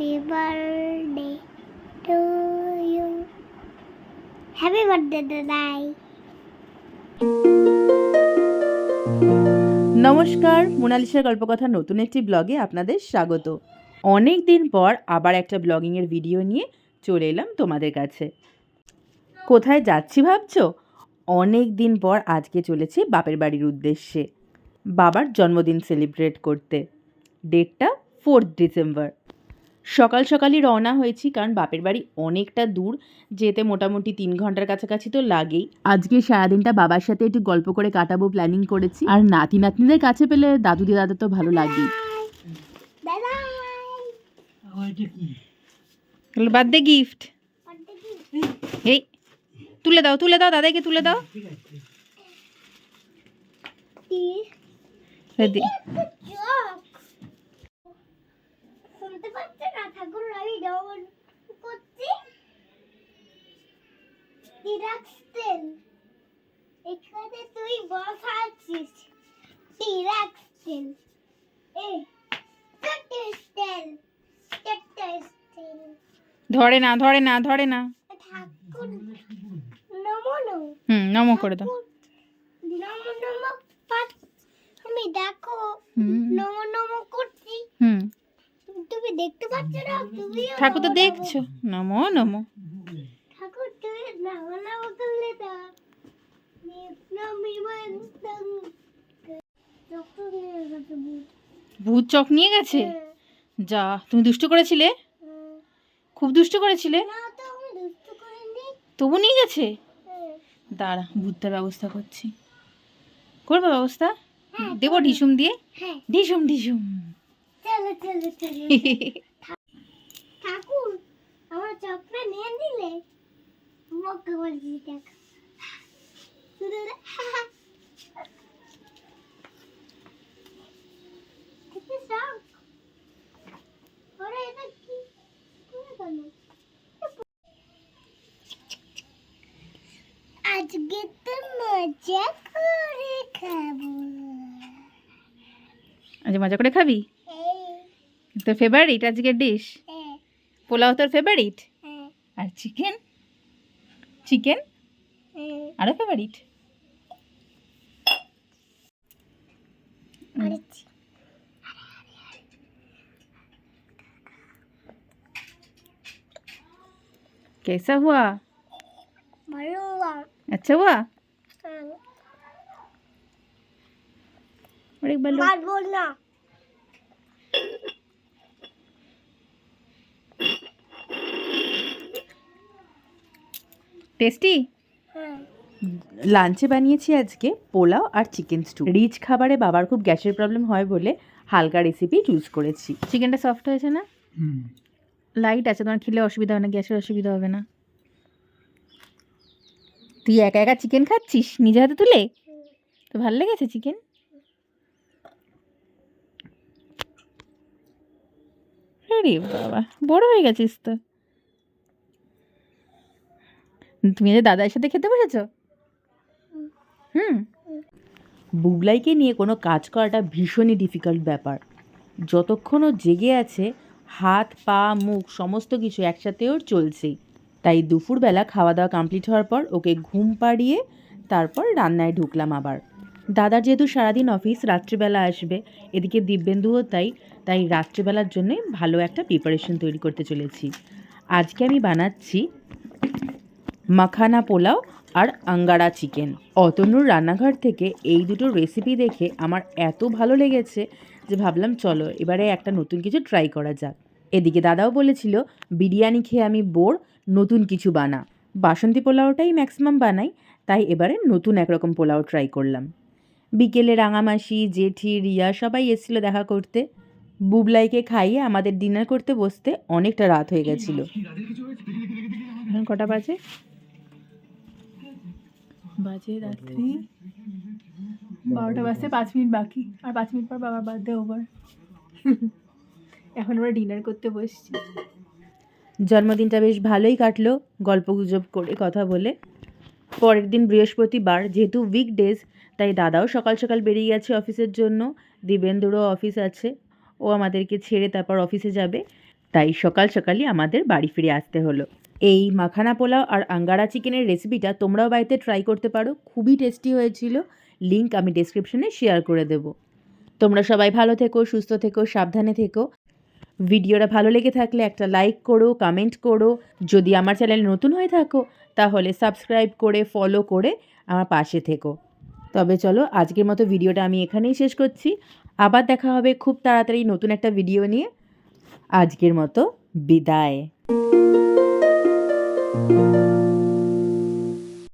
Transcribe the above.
Happy birthday to you. Happy birthday, Dadai. নমস্কার মোনালিসার গল্পকথার নতুন একটি ব্লগে আপনাদের স্বাগত। অনেক দিন পর আবার একটা ব্লগিংয়ের ভিডিও নিয়ে চলে এলাম তোমাদের কাছে। কোথায় যাচ্ছি ভাবছ? অনেক দিন পর আজকে চলেছি বাপের বাড়ির উদ্দেশ্যে। বাবার জন্মদিন সেলিব্রেট করতে। ডেটটা ফোর্থ ডিসেম্বর। সকাল সকালই রওনা হয়েছি কারণ বাপের বাড়ি অনেকটা দূর। যেতে মোটামুটি তিন ঘণ্টার কাছাকাছি তো লাগেই। আজকে সারাদিনটা বাবার সাথে একটু গল্প করে কাটাবো প্ল্যানিং করেছি। আর নাতি নাতনিদের কাছে পেলে দাদু দিয়ে দাদা তো ভালো লাগেই। Dadai. Birthday gift. এই তুলে দাও তুলে দাও দাদাকে তুলে দাও। Tea. রেডি। শুনতে ঠাকুর আমি ডবল করছি এখানে তুই বসাচ্ছিস এ ধরে না ধরে না ধরে না। ঠাকুর নমো নমো হুম নমো করে দাও নমো নমো আমি দেখো নমো নমো করছি হুম তুমি দেখতে পাচ্ছ না? ঠাকুর তো দেখছ? নমো নমো। ঠাকুর তুমি নমো নমো করলে তো। ভূত চক নিয়ে গেছে? যা তুমি দুষ্ট করেছিলে? হ্যাঁ। খুব দুষ্ট করেছিলে? তবু নিয়ে গেছে? হ্যাঁ। দাঁড়া ভূতটার ব্যবস্থা করছি। করবে ব্যবস্থা? হ্যাঁ, দেবো ঢিসুম দিয়ে? হ্যাঁ। ঢিসুম ঢিসুম। চলো চলো চলো। ঠাকুর আমার নিয়ে মক্কা বলছি দেখ? আজকে তো মজা করে খাব। আজ মজা করে খাবি? এই, তোর ফেভারিট আজকের ডিশ এই, পোলাও তোর ফেভারিট এই, আর চিকেন চিকেন এই। আরও ফেভারিট করেছি। कैसा हुआ ভালো हुआ। अच्छा हुआ হুম। और एक बार लो बात बोलना টেস্টি লাঞ্চে বানিয়েছি আজকে পোলাও আর চিকেন স্টু রিচ খাবারে বাবার খুব গ্যাসের প্রবলেম হয় বলে হালকা রেসিপি চুজ করেছি। চিকেনটা সফট হয়েছে না? লাইট আছে তোমার খেলে অসুবিধা হবে না গ্যাসের অসুবিধা হবে না। তুই একা একা চিকেন খাচ্ছিস? নিজে হাতে তুলে? তো ভালো লেগেছে চিকেন আরে বাবা বড় হয়ে গেছিস তো। তুমি যে দাদার সাথে খেতে বসেছো? হুম। বুবলাইকে নিয়ে কোনো কাজ করাটা ভীষণই ডিফিকাল্ট ব্যাপার। যতক্ষণ ও জেগে আছে, হাত, পা, মুখ, সমস্ত কিছু একসাথে ওর চলছেই। তাই দুপুরবেলা খাওয়া দাওয়া কমপ্লিট হওয়ার পর ওকে ঘুম পাড়িয়ে তারপর রান্নায় ঢুকলাম আবার। দাদার যেহেতু সারাদিন অফিস রাত্রিবেলা আসবে, এদিকে দিব্যেন্দুও তাই তাই রাত্রিবেলার জন্যে ভালো একটা প্রিপারেশন তৈরি করতে চলেছি। আজকে আমি বানাচ্ছি মাখানা পোলাও আর আঙ্গারা চিকেন। অতনুর রান্নাঘর থেকে এই দুটো রেসিপি দেখে আমার এত ভালো লেগেছে যে ভাবলাম, চলো এবারে একটা নতুন কিছু ট্রাই করা যাক। এদিকে দাদাও বলেছিল, বিরিয়ানি খেয়ে আমি বোর নতুন কিছু বানা। বাসন্তী পোলাওটাই ম্যাক্সিমাম বানাই, তাই এবারে নতুন একরকম পোলাও ট্রাই করলাম। বিকেলে রাঙামাসি, জেঠি, রিয়া সবাই এসেছিল দেখা করতে। বুবলাইকে খাইয়ে আমাদের ডিনার করতে বসতে অনেকটা রাত হয়ে গেছিল। এখন কটা বাজে? বাজে রাত্রি। বারোটা বাজতে পাঁচ মিনিট বাকি আর পাঁচ মিনিট পর বাবার বার্থডে ওভার এখন আমরা ডিনার করতে বসছি। জন্মদিনটা বেশ ভালোই কাটলো গল্প গুজব করে কথা বলে। পরের দিন বৃহস্পতিবার যেহেতু উইকডেজ তাই দাদাও সকাল সকাল বেরিয়ে গেছে অফিসের জন্য। দিবেন্দুরও অফিস আছে। ও আমাদেরকে ছেড়ে তারপর অফিসে যাবে। তাই সকাল সকালই আমাদের বাড়ি ফিরে আসতে হলো। এই মাখানা পোলাও আর আঙ্গারা চিকেনের রেসিপিটা তোমরাও বাড়িতে ট্রাই করতে পারো। খুবই টেস্টি হয়েছিল। লিংক আমি ডেসক্রিপশনে শেয়ার করে দেব। তোমরা সবাই ভালো থেকো, সুস্থ থেকো, সাবধানে থেকো। ভিডিওটা ভালো লেগে থাকলে একটা লাইক করো কমেন্ট করো। যদি আমার চ্যানেল নতুন হয়ে থাকো, তাহলে সাবস্ক্রাইব করে ফলো করে আমার পাশে থেকো। তবে চলো, আজকের মতো ভিডিওটা আমি এখানেই শেষ করছি। আবার দেখা হবে খুব তাড়াতাড়ি নতুন একটা ভিডিও নিয়ে। আজকের মতো বিদায়।